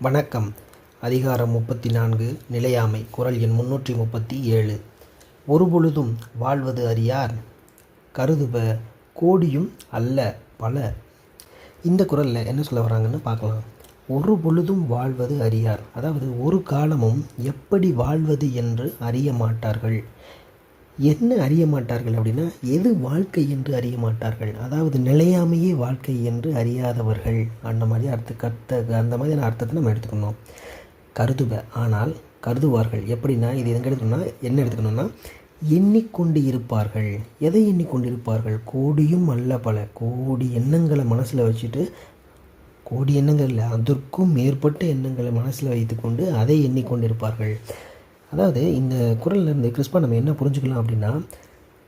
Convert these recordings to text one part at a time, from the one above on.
வணக்கம். அதிகாரம் முப்பத்தி நான்கு நிலையாமை குரல் எண் முன்னூற்றி முப்பத்தி ஏழு. ஒருபொழுதும் வாழ்வது அறியார். கருதுப கோடியும் அல்ல பல. இந்த குரலில் என்ன சொல்ல வராங்கன்னு பார்க்கலாம். ஒரு பொழுதும் வாழ்வது அறியார். அதாவது ஒரு காலமும் எப்படி வாழ்வது என்று அறிய மாட்டார்கள். என்ன அறிய மாட்டார்கள் அப்படின்னா எது வாழ்க்கை என்று அறிய மாட்டார்கள்? அதாவது நிலையாமையே வாழ்க்கை என்று அறியாதவர்கள். அந்த மாதிரி அர்த்த கர்த்த அந்த மாதிரியான அர்த்தத்தை நம்ம எடுத்துக்கணும். கருதுவ ஆனால் கருதுவார்கள். எப்படின்னா இது எங்கே எடுத்துக்கணும்னா என்ன எடுத்துக்கணும்னா எண்ணிக்கொண்டு இருப்பார்கள். எதை எண்ணிக்கொண்டு இருப்பார்கள்? கோடியும் அல்ல பல. கோடி எண்ணங்களை மனசில் வச்சுட்டு கோடி எண்ணங்கள் இல்லை அதற்கும் மேற்பட்ட எண்ணங்களை மனசில் வைத்துக்கொண்டு அதை எண்ணிக்கொண்டிருப்பார்கள் அதாவது இந்த குரல்ல இருந்து கிறிஸ்பா நம்ம என்ன புரிஞ்சுக்கலாம் அப்படின்னா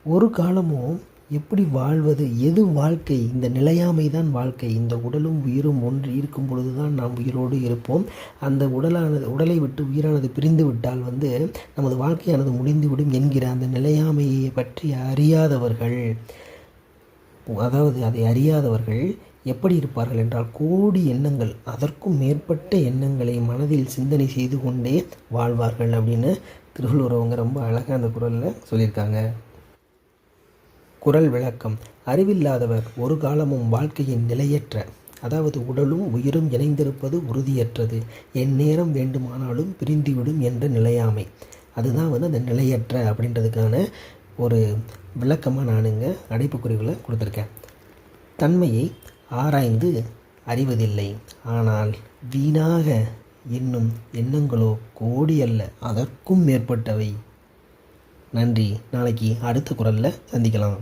ஒரு காலமும் எப்படி வாழ்வது எது வாழ்க்கை இந்த நிலையாமை தான் வாழ்க்கை இந்த உடலும் உயிரும் ஒன்று இருக்கும் பொழுது தான் நாம் உயிரோடு இருப்போம். அந்த உடலானது உடலை விட்டு உயிரானது பிரிந்து விட்டால் வந்து நமது வாழ்க்கையானது முடிந்துவிடும் என்கிற அந்த நிலையாமையை பற்றி அறியாதவர்கள். அதாவது அதை அறியாதவர்கள் எப்படி இருப்பார்கள் என்றால் கோடி எண்ணங்கள் அதற்கும் மேற்பட்ட எண்ணங்களை மனதில் சிந்தனை செய்து கொண்டே வாழ்வார்கள் அப்படின்னு திருவள்ளுவர் அவங்க ரொம்ப அழகாக அந்த குரலில் சொல்லியிருக்காங்க. குரல் விளக்கம். அறிவில்லாதவர் ஒரு காலமும் வாழ்க்கையின் நிலையற்ற அதாவது உடலும் உயிரும் இணைந்திருப்பது உறுதியற்றது. என் நேரம் வேண்டுமானாலும் பிரிந்துவிடும் என்ற நிலையாமை. அதுதான் வந்து அந்த நிலையற்ற அப்படின்றதுக்கான ஒரு விளக்கமாக நானுங்க அடைப்புக்குறிகளை கொடுத்துருக்கேன். தன்மையை ஆராய்ந்து அறிவதில்லை. ஆனால் வீணாக என்னும் எண்ணங்களோ கோடி அல்ல அதற்கும் மேற்பட்டவை. நன்றி. நாளைக்கு அடுத்த குரலில் சந்திக்கலாம்.